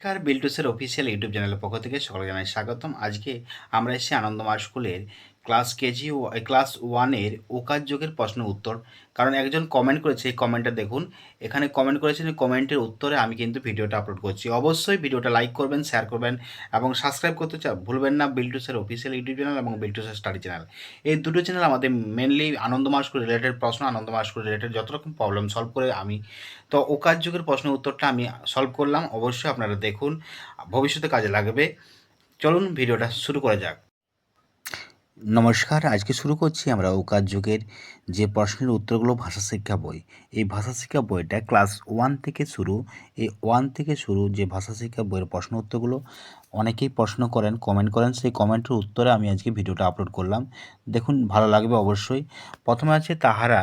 নমস্কার, বিল্টুসের official YouTube চ্যানেলের পক্ষ থেকে সকলকে জানাই স্বাগতম। আজকে আমরা এসে আনন্দমার স্কুলের ক্লাস কেজি ক্লাস ওয়ানের ওকার যোগের প্রশ্ন উত্তর। কারণ একজন কমেন্ট করেছে, এই কমেন্টটা দেখুন। এখানে কমেন্ট করেছেন কমেন্টের উত্তরে আমি কিন্তু ভিডিওটা আপলোড করছি। অবশ্যই ভিডিওটা লাইক করবেন শেয়ার করবেন এবং সাবস্ক্রাইব করতে চা ভুলবেন না বিল্টুসের অফিসিয়াল ইউটিউব চ্যানেল এবং বিল্টুসের স্টাডি চ্যানেল এই দুটো চ্যানেল আমাদের মেনলি আনন্দমার স্কুল রিলেটেড প্রশ্ন আনন্দমার স্কুল রিলেটেড যত রকম প্রবলেম সলভ করে আমি, তো ওকার যুগের প্রশ্ন উত্তরটা আমি সলভ করলাম। অবশ্যই আপনারা দেখুন, ভবিষ্যতে কাজে লাগবে। চলুন ভিডিওটা শুরু করা যাক। নমস্কার, আজকে শুরু করছি আমরা ওকার যুগের যে প্রশ্নের উত্তরগুলো ভাষা শিক্ষা বই। এই ভাষা শিক্ষা বইটা ক্লাস ওয়ান থেকে শুরু, এই ওয়ান থেকে শুরু যে ভাষা শিক্ষা বইয়ের প্রশ্ন উত্তরগুলো অনেকেই প্রশ্ন করেন কমেন্ট করেন, সেই কমেন্টের উত্তরে আমি আজকে ভিডিওটা আপলোড করলাম। দেখুন, ভালো লাগবে অবশ্যই। প্রথমে আছে তাহারা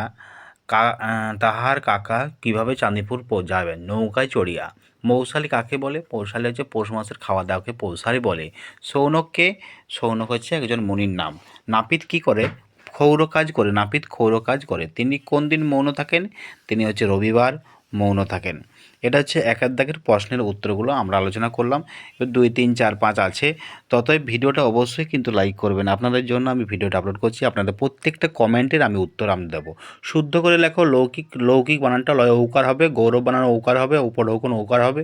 তাহার কাকা কীভাবে চাঁদিপুর যাবেন নৌকায় চড়িয়া। মৌসালি কাকে বলে? পৌশালি হচ্ছে পৌষ মাসের খাওয়া দাওয়াকে পৌশালি বলে। সৌনককে সৌনক হচ্ছে একজন মুনির নাম। নাপিত কি করে? ক্ষৌর কাজ করে। নাপিত ক্ষৌর কাজ করে। তিনি কোন দিন মৌন থাকেন? তিনি হচ্ছে রবিবার মৌন থাকেন। এটা হচ্ছে একের দাগের প্রশ্নের উত্তরগুলো আমরা আলোচনা করলাম। এবার দুই, তিন, চার, পাঁচ আছে। ততই ভিডিওটা অবশ্যই কিন্তু লাইক করবেন। আপনাদের জন্য আমি ভিডিওটা আপলোড করছি। আপনাদের প্রত্যেকটা কমেন্টের আমি উত্তর আমি দেবো। শুদ্ধ করে লেখো, লৌকিক লৌকিক বানানটা লয় ঔকার হবে, গৌরব বানানো ঔকার হবে, উপঢৌকন ঔকার হবে,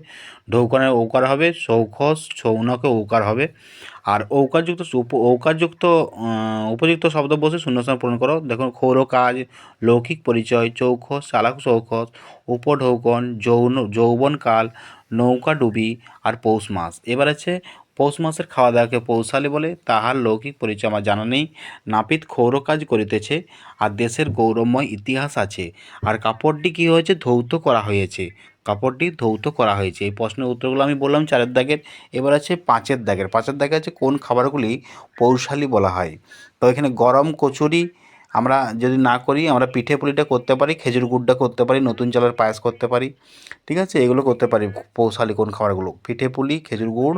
ঢৌকনের ঔকার হবে সৌখ সৌনকে ঔকার হবে। আর ঔকারযুক্ত ঔকারযুক্ত উপযুক্ত শব্দ বসে শূন্যস্থান পূরণ করো। দেখুন, ক্ষৌর কাজ, লৌকিক পরিচয় চৌখস চালাক চৌখস উপঢৌকন, যৌন যৌবনকাল, নৌকা ডুবি, আর পৌষ মাস। এবার আছে পৌষ মাসের খাওয়া দাওয়াকে পৌষালি বলে তাহার লৌকিক পরিচয় আমার জানা নেই। নাপিত ক্ষৌর কাজ করিতেছে আর দেশের গৌরবময় ইতিহাস আছে। আর কাপড়টি কী হয়েছে? ধৌত করা হয়েছে। কাপড়টি ধৌত করা হয়েছে। এই প্রশ্নের উত্তরগুলো আমি বললাম চারের দাগের। এবার আছে পাঁচের দাগের। পাঁচের দাগে আছে কোন খাবারগুলি পৌষালি বলা হয়। তো এখানে গরম কচুরি আমরা যদি না করি, আমরা পিঠে পুলিটা করতে পারি, খেজুর গুড়টা করতে পারি, নতুন চালের পায়েস করতে পারি। ঠিক আছে? এগুলো করতে পারি পৌষালি কোন খাবারগুলো? পিঠে পুলি, খেজুর গুড়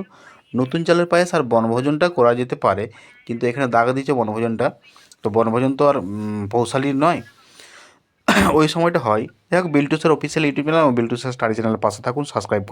নতুন চালের পায়েস আর বনভোজনটা করা যেতে পারে, কিন্তু এখানে দাগ দিচ্ছে বনভোজনটা। তো বনভোজন তো আর পৌশালির নয়। ওই সময়টা হয়। যাই হোক, বিল্টুসের অফিসিয়াল ইউটিউব চ্যানেল এবং বিল্টুসের স্টাডি চ্যানেলের পাশে থাকুন সাবস্ক্রাইব করুন।